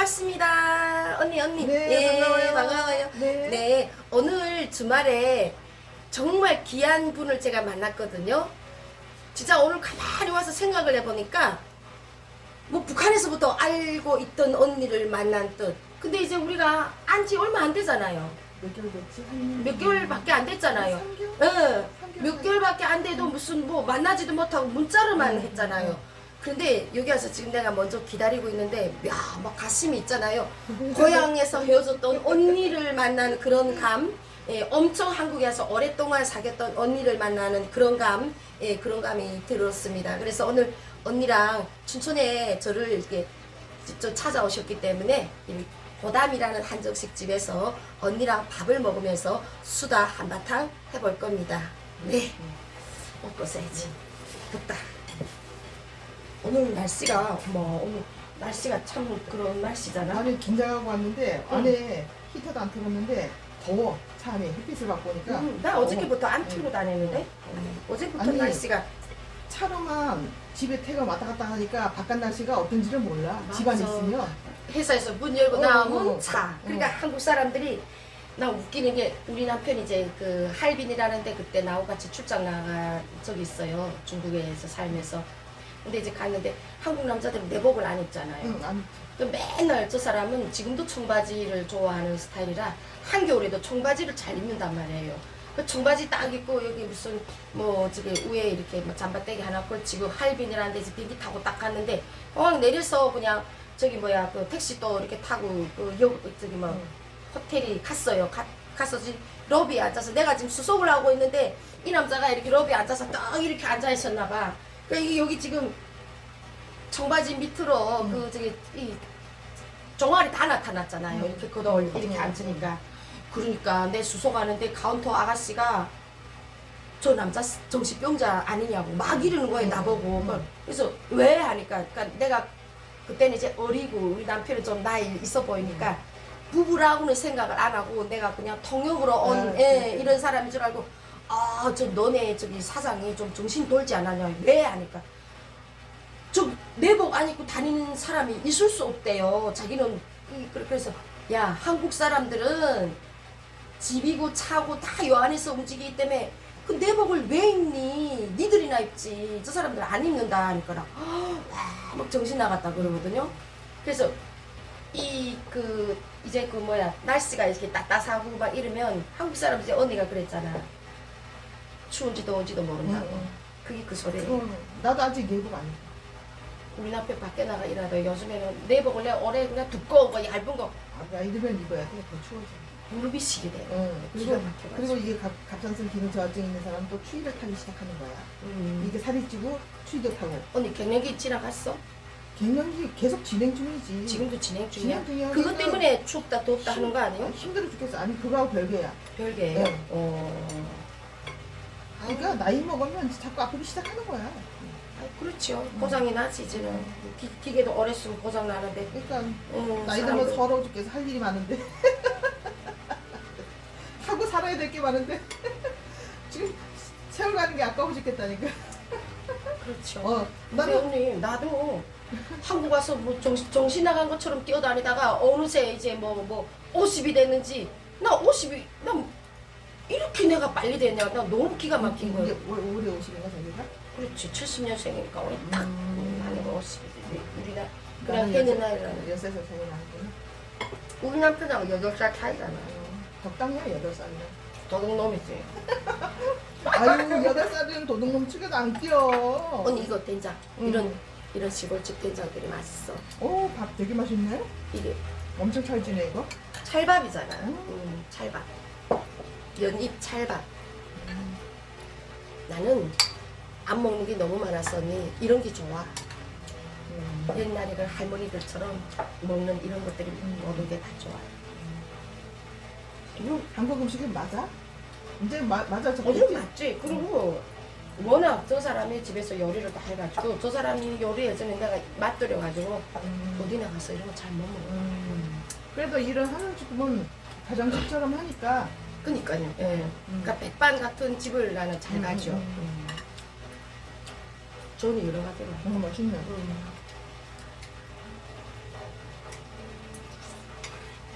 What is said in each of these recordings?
반갑습니다. 언니, 언니. 네, 반가워요. 반가워요. 네. 네, 오늘 주말에 정말 귀한 분을 제가 만났거든요. 진짜 오늘 가만히 와서 생각을 해보니까, 뭐 북한에서부터 알고 있던 언니를 만난 듯. 근데 이제 우리가 안 지 얼마 안 되잖아요. 몇 개월 됐지? 한 몇 개월밖에 안 됐잖아요. 3개월? 예. 삼몇 개월밖에 안 돼도 무슨 뭐 만나지도 못하고 문자로만 음, 했잖아요. 근데 여기 와서 지금 내가 먼저 기다리고 있는데 야, 막 가슴이 있잖아요. 고향에서 헤어졌던 언니를 만난 그런 감. 예, 엄청 한국에 와서 오랫동안 사귀었던 언니를 만나는 그런 감, 예, 그런 감이 들었습니다. 그래서 오늘 언니랑 춘천에 저를 이렇게 직접 찾아오셨기 때문에 이 고담이라는 한정식 집에서 언니랑 밥을 먹으면서 수다 한바탕 해볼 겁니다. 네. 옷 벗어야지. 덥다. 오늘 날씨가 뭐 오늘 날씨가 참 그런 날씨잖아. 나는 긴장하고 왔는데 응. 안에 히터도 안 틀었는데 더워 차 안에 햇빛을 받고 오니까 음, 나 어저께부터 안 응. 틀고 다녔는데 어제부터 아니, 날씨가 차로만 집에 퇴근 왔다 갔다 하니까 바깥 날씨가 어떤지를 몰라 맞아. 집 안에 있으면 회사에서 문 열고 어, 나오면 어, 어. 차. 그러니까 어. 한국 사람들이 나 웃기는 게 우리 남편이 이제 그 할빈이라는데 그때 나하고 같이 출장 나가 적이 있어요. 중국에서 살면서. 근데 이제 갔는데 한국 남자들은 내복을 안 입잖아요. 응, 아니 그 맨날 저 사람은 지금도 청바지를 좋아하는 스타일이라 한겨울에도 청바지를 잘 입는단 말이에요. 그 청바지 딱 입고 여기 무슨 뭐 저기 위에 이렇게 뭐 잠바떼기 하나 걸치고 할빈이라는 데서 비행기 타고 딱 갔는데 공항 내려서 그냥 저기 뭐야 그 택시 또 이렇게 타고 그 여, 저기 뭐 응. 호텔이 갔어요. 가, 가서 지금 러비에 앉아서 내가 지금 수속을 하고 있는데 이 남자가 이렇게 러비에 앉아서 딱 이렇게 앉아 있었나 봐. 그러니까 이게 여기 지금 청바지 밑으로 음. 그 저기 이 종아리 다 나타났잖아요. 음. 이렇게 걷어 이렇게 음. 앉으니까 그러니까 내 수속하는데 카운터 아가씨가 저 남자 정신병자 아니냐고 막 이러는 거예요 음. 나보고 음. 그래서 왜 하니까 그러니까 내가 그때는 이제 어리고 우리 남편은 좀 나이 있어 보이니까 부부라고는 생각을 안 하고 내가 그냥 통역으로 온 아, 예. 이런 사람인 줄 알고 아 저 너네 저기 사장이 좀 정신 돌지 않았냐 왜 하니까. 저 내복 안 입고 다니는 사람이 있을 수 없대요. 자기는 그래서. 야 한국 사람들은 집이고 차고 다 요 안에서 움직이기 때문에 그 내복을 왜 입니? 니들이나 입지. 저 사람들 안 입는다 하니까 막 정신 나갔다 그러거든요. 그래서 이 그 이제 그 뭐야 날씨가 이렇게 따뜻하고 막 이러면 한국 사람 이제 언니가 그랬잖아 추운지 더운지도 모른다고 응, 응. 그게 그 소리예요 그럼 나도 아직 예복 안 입어 우리 남편 밖에 나가 일하다 요즘에는 내복을 내가 올해 그냥 두꺼운 거 얇은 거 아, 야 이러면 입어야 돼 더 추워져 무릎이 시게 돼요 응. 기가 그리고 막혀가지고. 그리고 이게 갑, 갑상선 기능 저하증 있는 사람은 또 추위를 타기 시작하는 거야 음. 이게 살이 찌고 추위도 타고 언니 갱년기 지나갔어? 갱년기 계속 진행 중이지 지금도 진행 중이야? 진행 중이야. 그것 그러니까 때문에 춥다 덥다 하는 거 아니에요? 힘들어 죽겠어 아니 그거하고 별개야 별개예요? 네. 어. 그러니까 나이 먹으면 자꾸 아프기 시작하는 거야. 아, 그렇죠. 고장이 나지 이제는. 기, 기계도 오래 쓰면 고장 나는데. 그러니까 음, 나이 들면 사람들- 서러워 죽겠어. 할 일이 많은데. 하고 살아야 될 게 많은데. 지금 세월 가는 게 아까워 죽겠다니까. 그렇죠. 어 근데 나는 언니 나도 한국 와서 뭐 정신, 정신 나간 것처럼 뛰어다니다가 어느새 이제 뭐 뭐 50이 됐는지 나 50이 나 이렇게 내가 빨리 됐냐 나 너무 기가 막힌 거예요. 올- 올해 오시는가 자기가? 그렇지 70년생이니까 우리 딱 음. 거 50이 우리가 그냥 해는 여섯- 나이라는 여섯 살 차이 나는구나 우리 남편하고 8살 차이잖아. 여덟 살이면 도둑놈이지. 아유 여덟 살은 도둑놈 축에도 안 끼어 언니 이거 된장 음. 이런 이런 시골집 된장들이 맛있어. 오밥 되게 맛있네 이게 엄청 찰지네 이거 찰밥이잖아. 음. 음, 찰밥. 연잎 찰밥. 나는 안 먹는 게 너무 많았으니 이런 게 좋아. 음. 옛날에 그 할머니들처럼 먹는 이런 것들이 음. 모든 게 다 좋아. 음, 한국 음식이 맞아? 이제 마, 맞아 저 어제 맞지. 그리고 워낙 저 사람이 집에서 요리를 다 해가지고 저 사람이 요리 예전에 내가 맛들여가지고 음. 어디 나가서 이런 거 잘 못 먹어. 음. 그래도 일을 하는 집은 가정집처럼 하니까 그니까요. 예. 그러니까 백반 같은 집을 나는 잘 음, 가죠. 음, 음. 저는 여러 가지로. 너무 맛있네 음.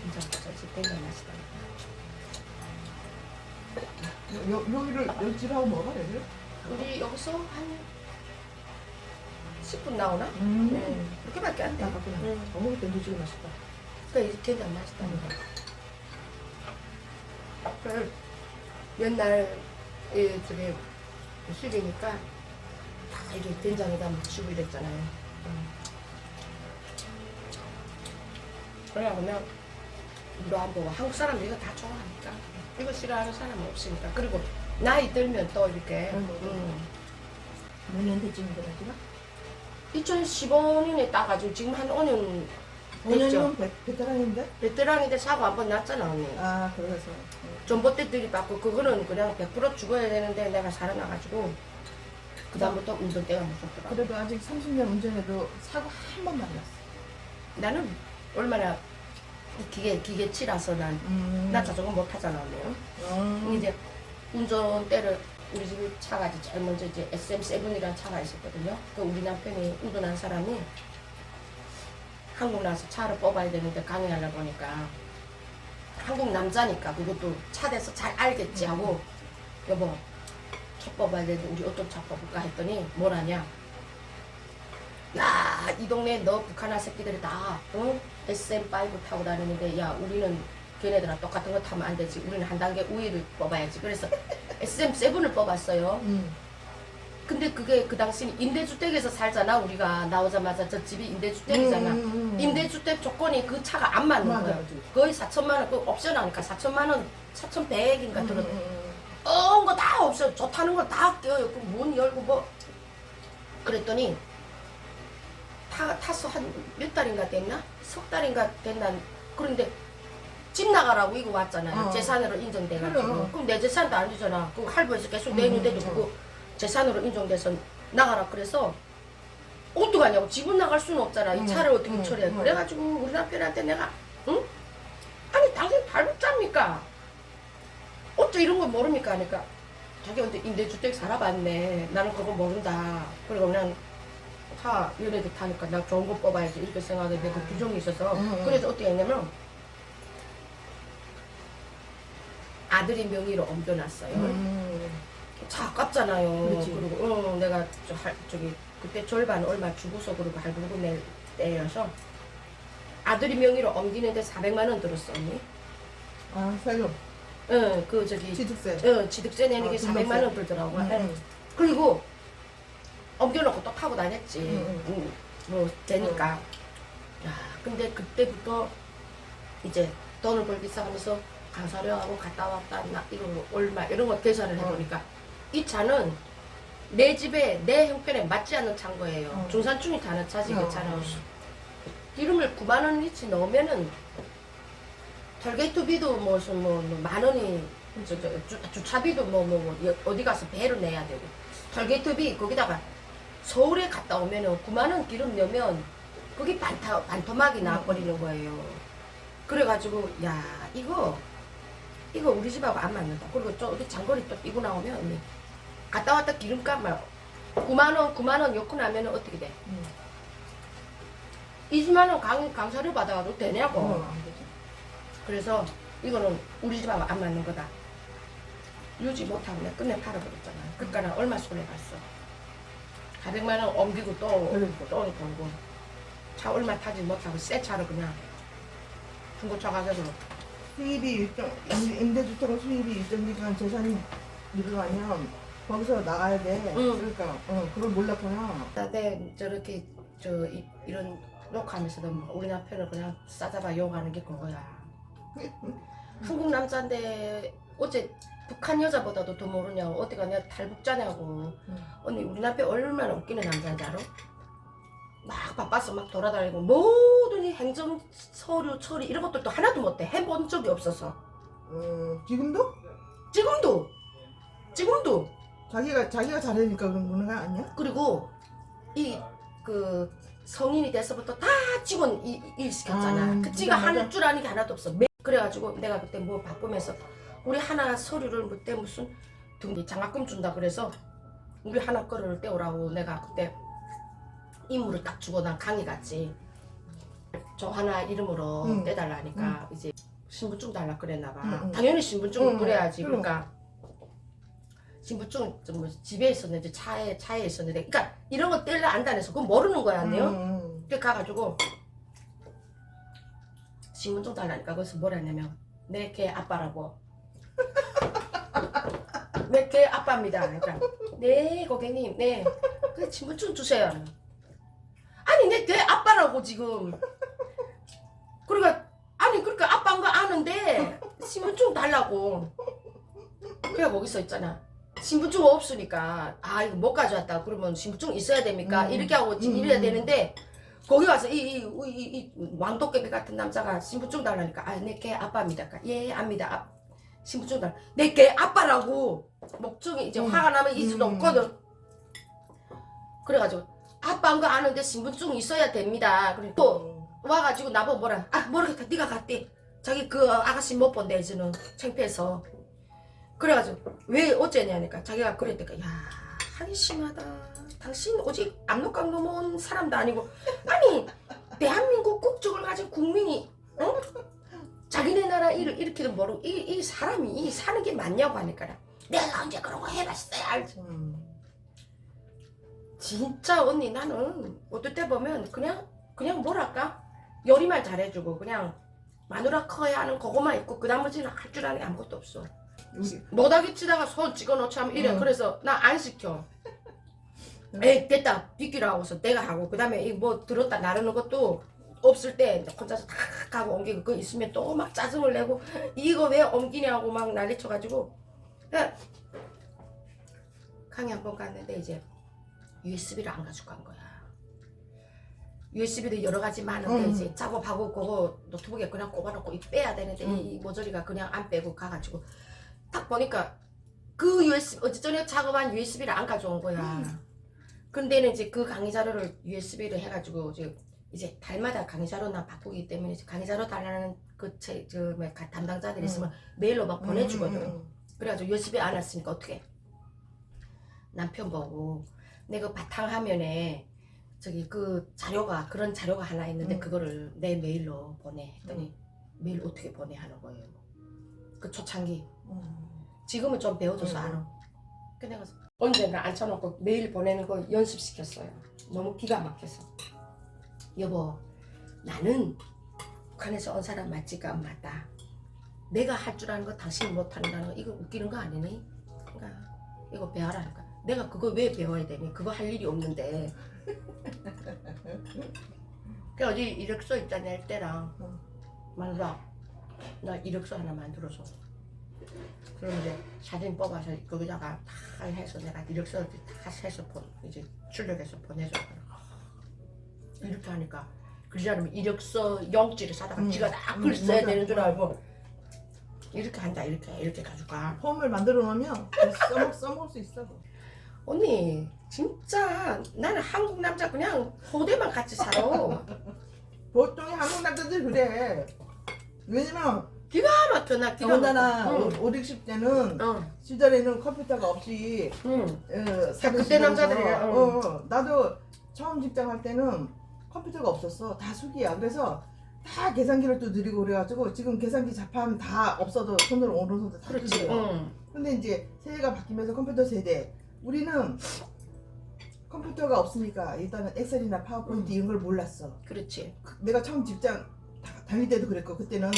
된장 짜지 된장 맛이다. 여, 여기를 연질하고 먹어 얘를? 우리 여기서 한 10분 나오나? 음. 음, 그렇게밖에 안 돼. 나갔구나. 음. 어묵이 된장찌개 맛있다. 그러니까 이 된장 맛있다. 그래 옛날 이 저기 시리니까 다 이게 된장에다 묻히고 이랬잖아요. 음. 그래 그냥 이거 안 보고 한국 사람들 이거 다 좋아하니까 이거 싫어하는 사람 은 없으니까 그리고 나이 들면 또 이렇게 음. 음. 몇년 됐쯤인데 나지가? 2015년에 따가지고 지금 한 5년 됐죠. 5년이면 베, 베테랑인데? 베테랑인데 사고 한 번 났잖아 언니. 아 그래서. 전봇대 들이 받고 그거는 그냥 100% 죽어야 되는데 내가 살아나가지고 그 다음부터 운전대가 무섭더라. 그래도 아직 30년 운전해도 사고 한안 났어. 나는 얼마나 이 기계 기계치라서 난나 음. 자전거 못 타잖아 언니. 음. 이제 운전대를 우리 집에 차가 이제 제일 먼저 이제 SM7이라는 차가 있었거든요. 그 우리 남편이 운전한 사람이 한국 나서 차를 뽑아야 되는데 강의하려고 하니까 한국 남자니까 그것도 차 대서 잘 알겠지 하고 여보 차 뽑아야 되는데 우리 어떤 차 뽑을까 했더니 뭐라냐 야 이 동네 너 북한아 새끼들이 다 어? SM5 타고 다니는데 야 우리는 걔네들랑 똑같은 거 타면 안 되지 우리는 한 단계 우위를 뽑아야지 그래서 SM7을 뽑았어요 음. 근데 그게 그 당시 임대주택에서 살잖아 우리가 나오자마자 저 집이 임대주택이잖아 음, 음, 음. 임대주택 조건이 그 차가 안 맞는 맞아, 거야 맞아. 거의 4천만 원, 그 옵션 하니까 4천만 원, 4,100인가 음, 들어. 음, 음. 어, 거다 옵션. 좋다는 거다 껴요. 그문 열고 뭐. 그랬더니 타, 타서 한 몇 달인가 됐나? 석 달인가 됐나? 그런데 집 나가라고 이거 왔잖아요. 어. 재산으로 인정돼가지고. 그럼. 그럼 내 재산도 안 주잖아. 그 할부에서 계속 내는데도 음, 음. 그거 재산으로 인정돼서 나가라 그래서 어떡하냐고 집은 나갈 수는 없잖아 이 음, 차를 어떻게 음, 처리해 음. 그래가지고 우리 남편한테 내가 응? 아니 당신 발붙잡니까 어째 이런 거 모릅니까 하니까 자기 근데 임대주택 살아봤네 나는 그거 모른다 그리고 그냥 차 얘네들 타니까 나 좋은 거 뽑아야지 이렇게 생각했는데 그 규정이 있어서. 그래서 어떻게 했냐면 아들이 명의로 옮겨놨어요 음. 차 아깝잖아요. 그렇지. 리고 어, 내가 저 할, 저기 그때 절반 얼마 주고서 그리고 할부로 낼 때여서 아들이 명의로 옮기는데 400만 원 들었어 언니. 아 세금 응, 그 저기 취득세. 어, 취득세 내는 어, 게 등록세. 400만 원 들더라고. 음, 예. 음. 그리고 옮겨놓고 또 타고 다녔지. 음, 음, 뭐 되니까. 야, 근데 그때부터 이제 돈을 벌기 시작하면서 강사료하고 갔다 왔다 나 이거 얼마 이런 거 계산을 어. 해보니까 이 차는 내 집에 내 형편에 맞지 않는 차인 거예요. 어. 중산층이 타는 차지 어. 그 차는. 기름을 9만 원어치 넣으면은 톨게이트비도 뭐 무슨 뭐만 원이 저, 저, 주, 주차비도 뭐, 뭐, 뭐 어디 가서 배로 내야 되고 톨게이트비 거기다가 서울에 갔다 오면은 9만 원 기름 넣으면 그게 반타, 반토막이 나버리는 거예요. 그래가지고 야 이거 이거 우리 집하고 안 맞는다. 그리고 저 어디 장거리 또 뛰고 나오면 갔다 왔다 기름값만 9만 원, 9만 원 넣고 나면은 어떻게 돼? 음. 20만 원 강, 강사료 받아가도 되냐고. 어, 안. 그래서 이거는 우리 집하고 안 맞는 거다. 유지 못하고 내가 끝내 팔아버렸잖아. 그러니까 얼마 손해 봤어. 400만 원 옮기고 또, 그러니까. 또 돌고. 차 얼마 타지 못하고 새 차를 그냥 중고차 가격으로. 수입이 일정 임- 임대주택은 수입이 일정 기간 재산이 늘어나면 거기서 나가야 돼. 응. 그러니까 어, 그걸 몰랐구나. 나한테 저렇게 저 이, 이런 욕하면서도 뭐 우리 남편을 그냥 싸잡아 욕하는 게 그거야. 한국 남자인데 어째 북한 여자보다도 더 모르냐고 어디가 내가 탈북자냐고 응. 언니 우리 남편 얼마나 웃기는 남자인지 알아? 막 바빠서 막 돌아다니고 모든 이 행정 서류 처리 이런 것들도 하나도 못해 해본 적이 없어서 어, 지금도 지금도 지금도 자기가 자기가 잘하니까 그런 거는 아니야? 그리고 이 그 성인이 돼서부터 다 직원 이- 일 시켰잖아. 아, 그 지가 맞아, 맞아. 할줄 아는 게 하나도 없어. 매- 그래가지고 내가 그때 뭐 바꾸면서 우리 하나 서류를 그때 무슨 등 장학금 준다 그래서 우리 하나 거를 떼오라고 내가 그때 임무를 딱 주고 난 강의 갔지. 저 하나 이름으로 응. 떼달라니까 이제 신분증 달라 그랬나 봐. 응, 응. 당연히 신분증을 응, 그래야지. 그럼. 그러니까 신분증 좀뭐 집에 있었는데 차에 차에 있었는데, 그러니까 이런 거 떼려 안다해서 그건 모르는 거야, 아니요? 음, 그래 가가지고 신분증 달라니까 거기서 뭐라 했냐면 내걔 아빠라고. 내걔 아빠입니다. 그러니까 네 고객님, 네. 그 신분증 주세요. 아니 내걔 아빠라고 지금. 그러니까 아니 그러니까 아빠인 거 아는데 신분증 달라고. 그래 거기서 있잖아. 신분증 없으니까 아 이거 못 가져왔다. 그러면 신분증 있어야 됩니까? 음. 이렇게 하고 음. 이래야 되는데 거기 와서 이, 이, 이, 이 왕도깨비 같은 남자가 신분증 달라니까 아내걔 아빠입니다. 예 압니다. 아, 신분증 달라. 내걔 아빠라고 목적이 이제 음. 화가 나면 있을 수 음. 없거든. 그래가지고 아빠인 거 아는데 신분증 있어야 됩니다. 그리고 또 와가지고 나보고 뭐라 아 모르겠다 네가 갔대 자기 그 아가씨 못 본대 이제는 창피해서 그래가지고 왜 어째냐니까 자기가 그랬대까. 야 하기 심하다. 당신 오직 압록강 넘어온 사람도 아니고 아니 대한민국 국적을 가진 국민이 어? 자기네 나라 일을 이렇게도 모르고 이, 이 사람이 이 사는 게 맞냐고 하니까 내가 언제 그런 거 해봤어야 알지? 음. 진짜 언니 나는 어떨 때 보면 그냥 그냥 뭐랄까? 요리만 잘해주고 그냥 마누라 커야 하는 그거만 있고 그 나머지는 할 줄 아는 게 아무것도 없어 우리 노다기 치다가 손 찍어놓자 하면 이래 응. 그래서 나 안 시켜 에이 됐다 뒷기로 하고서 내가 하고 그 다음에 뭐 들었다 나르는 것도 없을 때 혼자서 탁 하고 옮기고 그 있으면 또 막 짜증을 내고 이거 왜 옮기냐고 막 난리 쳐가지고 그냥 강의 한 번 갔는데 이제 USB를 안 가지고 간 거야 USB도 여러 가지 많은데 음. 이제 작업하고 그거 노트북에 그냥 꼽아놓고 이 빼야 되는데 음. 이 모조리가 그냥 안 빼고 가가지고 딱 보니까 그 USB 어쨌든 작업한 USB를 안 가져온 거야. 근데는 이제 그 강의 자료를 USB를 해가지고 이제 이제 달마다 강의 자료 나 바쁘기 때문에 이제 강의 자료 달라는 그저 담당자들 이 있으면 메일로 막 보내주거든. 음, 그래가지고 USB 안 왔으니까 어떻게 남편 보고 내가 바탕 화면에 저기 그 자료가 그런 자료가 하나 있는데 음. 그거를 내 메일로 보내 했더니 메일 어떻게 보내 하는 거예요. 그 초창기 음. 지금은 좀 배워줘서 음. 알아. 그 내가 언젠가 앉혀놓고 메일 보내는 거 연습시켰어요. 너무 기가 막혀서. 여보, 나는 북한에서 온 사람 맞지가 안 맞다. 내가 할 줄 아는 거 당신이 못한다는 거 이거 웃기는 거 아니니? 그러니까 이거 배워라니까. 내가 그거 왜 배워야 되니? 그거 할 일이 없는데. 그 어디 이력서 있잖아 때랑 응. 만나 나 이력서 하나 만들어서 그럼 이제 사진 뽑아서 거기다가 다 해서 내가 이력서 다 해서 보, 이제 출력해서 보내줘 이렇게 하니까 그러지 않으면 이력서 영지를 사다가 음. 지가 다 음, 글 써야 맞아. 되는 줄 알고 이렇게 한다 이렇게 이렇게 가져가 폼을 만들어 놓으면 써먹, 써먹을 수 있어. 언니 진짜 나는 한국 남자 그냥 호대만 같이 살아 보통의 한국 남자들 그래. 왜냐면 기가 막혀 나 기가 더군다나 막혀. 5, 60대는 응, 시절에는 컴퓨터가 없이 응, 어, 사는 그때 남자들이야, 응. 어, 어. 나도 처음 직장 할 때는 컴퓨터가 없었어. 다 수기야. 그래서 다 계산기를 또 느리고 그래가지고 지금 계산기 자판 다 없어도 손으로 오른손도 다 그렇지. 응. 근데 이제 세대가 바뀌면서 컴퓨터 세대. 우리는 컴퓨터가 없으니까 일단은 엑셀이나 파워포인트 음. 이런 걸 몰랐어. 그렇지. 그- 내가 처음 직장 다- 다닐 때도 그랬고 그때는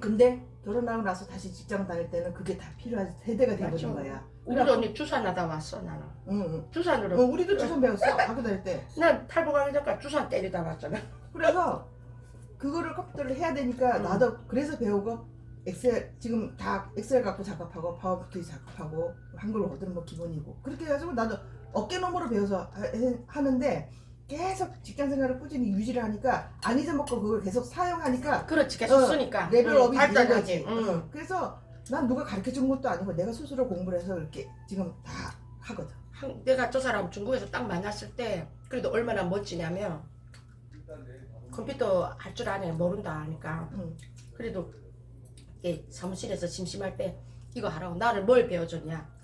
근데 결혼하고 나서 다시 직장 다닐 때는 그게 다 필요한 세대가 맞아. 거야. 우리 언니 주산하다 왔어 나는. 응, 응. 주산으로. 어, 우리도 주선 배웠어 학교 다닐 때. 난 탈북하기 전까지 주산 때리다 왔잖아. 그래서 그거를 컴퓨터를 해야 되니까 음. 나도 그래서 배우고 엑셀 지금 다 엑셀 갖고 작업하고 파워포인트 작업하고 한글 워드는 뭐 기본이고 그렇게 해가지고 나도 어깨 너머로 배워서 하- 해- 하는데 계속 직장 생활을 꾸준히 유지를 하니까 안 잊어먹고 그걸 계속 사용하니까 그렇지 계속 어, 쓰니까. 레벨업이 응, 되는. 거지. 응. 응. 그래서 난 누가 가르쳐 준 것도 아니고 내가 스스로 공부를 해서 이렇게 지금 다 하거든. 한- 내가 저 사람 중국에서 딱 만났을 때 그래도 얼마나 멋지냐면 컴퓨터 할 줄 아네 모른다 하니까 응. 그래도 사무실에서 심심할 때 이거 하라고 나를 뭘 배워줬냐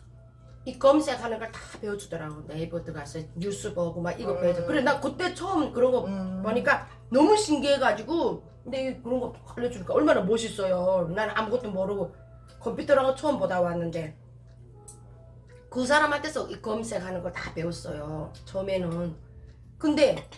이 검색하는 걸 다 배워주더라고 네이버 들어가서 뉴스 보고 막 이거 음. 배워줘 그래 나 그때 처음 그런 거 음. 보니까 너무 신기해가지고 근데 그런 거 알려주니까 얼마나 멋있어요 난 아무것도 모르고 컴퓨터라는 거 처음 보다 왔는데 그 사람한테서 이 검색하는 걸 다 배웠어요 처음에는 근데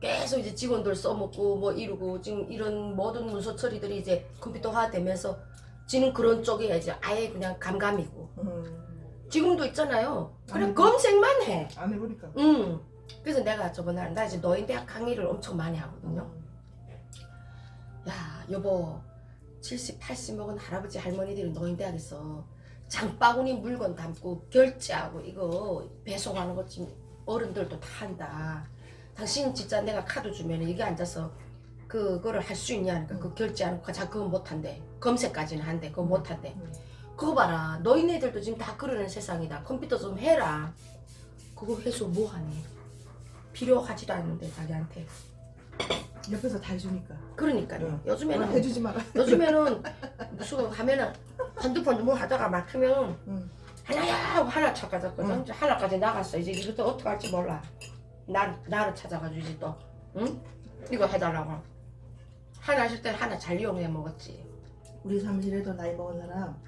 계속 이제 직원들 써먹고 뭐 이러고 지금 이런 모든 문서 처리들이 이제 컴퓨터화 되면서 지는 그런 쪽에 이제 아예 그냥 감감이고 음. 지금도 있잖아요 그냥 아니, 검색만 해 안 해보니까. 음. 그래서 내가 저번에 나 이제 노인대학 강의를 엄청 많이 하거든요. 야 여보 70, 80 먹은 할아버지 할머니들이 노인대학에서 장바구니 물건 담고 결제하고 이거 배송하는 거 지금 어른들도 다 한다. 당신 진짜 내가 카드 주면 여기 앉아서 그거를 할 수 있냐니까 그 결제하는 거자 그거 못한대. 검색까지는 한대. 그거 못 한대. 음. 그거 봐라 너희네들도 지금 다 그러는 세상이다 컴퓨터 좀 해라 그거 해서 뭐하니 필요하지도 않는데 자기한테 옆에서 다 해주니까. 그러니까요 응. 요즘에는 해주지 마라. 요즘에는 무슨 하면은 핸드폰 뭐 하다가 막히면 응. 하나야 하고 하나 찾아갔거든 응. 이제 하나까지 나갔어 이제 이것도 어떻게 할지 몰라 나, 나를 찾아가지고 이제 또 응? 이거 해달라고 하나 하실 때 하나 잘 이용해 먹었지 우리 사무실에도 나이 먹은 사람 거-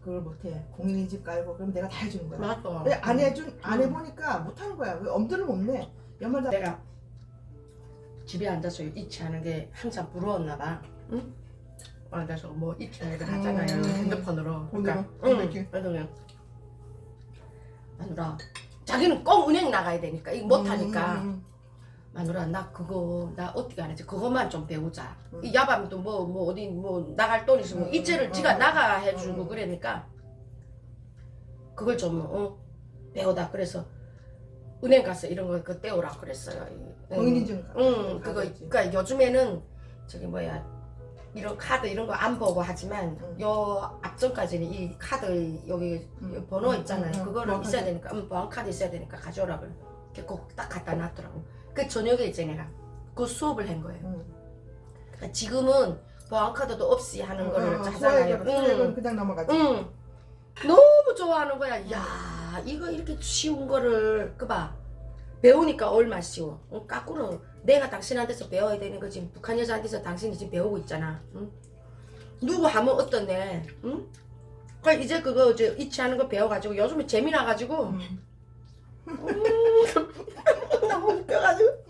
그걸 못해. 공인인증 깔고 그럼 내가 다 해주는 거야. 근데 안 해준 안 응. 해보니까 못하는 거야. 왜 엄두를 못 내. 연말다. 내가 집에 앉아서 이치하는 게 항상 부러웠나 봐. 응? 앉아서 뭐 이치를 하잖아요 음. 핸드폰으로. 그러니까 폰으로? 응. 이렇게. 그래서 그냥 마누라 자기는 꼭 은행 나가야 되니까 이거 못하니까 음, 마누라 나 그거 나 어떻게 하는지 그것만 좀 배우자. 음. 이 야밤도 뭐 뭐 어디 뭐 나갈 돈 있으면 음, 이체를 음, 지가 음. 나가 해주고 음. 그러니까 그걸 좀 어, 배우다 그래서 은행 가서 이런 거그 떼오라 그랬어요. 이- 응. 공인인증. 응, 그거. 그니까 요즘에는 저기 뭐야, 이런 카드 이런 거 안 보고 하지만, 응. 요 앞전까지는 이 카드 여기 응. 번호 응, 있잖아요. 응, 응. 그거를 보안카드. 있어야 되니까, 응, 보안 카드 있어야 되니까 가져오라 그래. 꼭 딱 갖다 놨더라고. 그 저녁에 이제 내가 그 수업을 한 거예요. 응. 그러니까 지금은 보안카드도 없이 하는 거를 수학은 응. 그냥 넘어가지. 응. 너무 좋아하는 거야. 야, 이거 이렇게 쉬운 거를 그봐 배우니까 얼마 쉬워. 응, 거꾸로 내가 당신한테서 배워야 되는 거지. 북한 여자한테서 당신이 지금 배우고 있잖아. 응? 누구 하면 어떻네. 응? 그러니까 이제 그거 이제 이치하는 거 배워가지고 요즘에 재미나가지고 응. 너무 웃겨가지고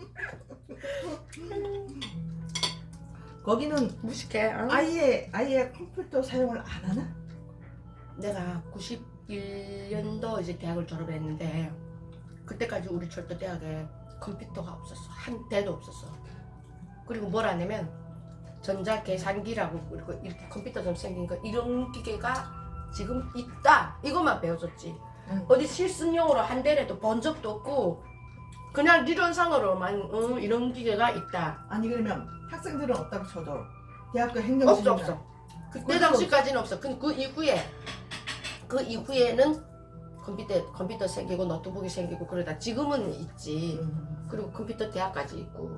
거기는 무식해. 응? 아예 아예 컴퓨터 사용을 안 하나? 내가 91년도 이제 대학을 졸업했는데 그때까지 우리 철도 대학에 컴퓨터가 없었어 한 대도 없었어 그리고 뭘 하냐면 전자 계산기라고 그리고 이렇게 컴퓨터 좀 생긴 거 이런 기계가 지금 있다 이것만 배워줬지 응. 어디 실습용으로 한 대라도 본 적도 없고 그냥理論상으로만 응, 이런 기계가 있다 아니 그러면 학생들은 없다고 쳐도 대학교 없어 행정실이나 없어 그때 당시까지는 없어. 그, 그 이후에 그 이후에는 컴퓨터 컴퓨터 생기고 노트북이 생기고 그러다 지금은 있지. 음. 그리고 컴퓨터 대학까지 있고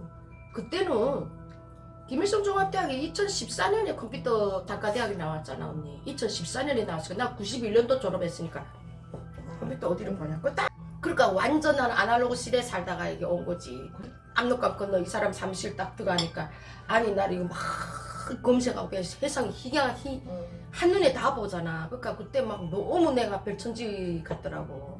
그때는 김일성 종합대학이 2014년에 컴퓨터 단과대학이 나왔잖아 언니. 2014년에 나왔어. 나 91년도 졸업했으니까 컴퓨터 어디로 보냐? 그딱 그러니까 완전한 아날로그 시대에 살다가 여기 온 거지. 압록강 건너 이 사람 사무실 딱 들어가니까 아니 나 이거 막 검색하고 그냥 세상이 희귀한 희 음. 한눈에 다 보잖아. 그러니까 그때 막 너무 내가 별천지 같더라고.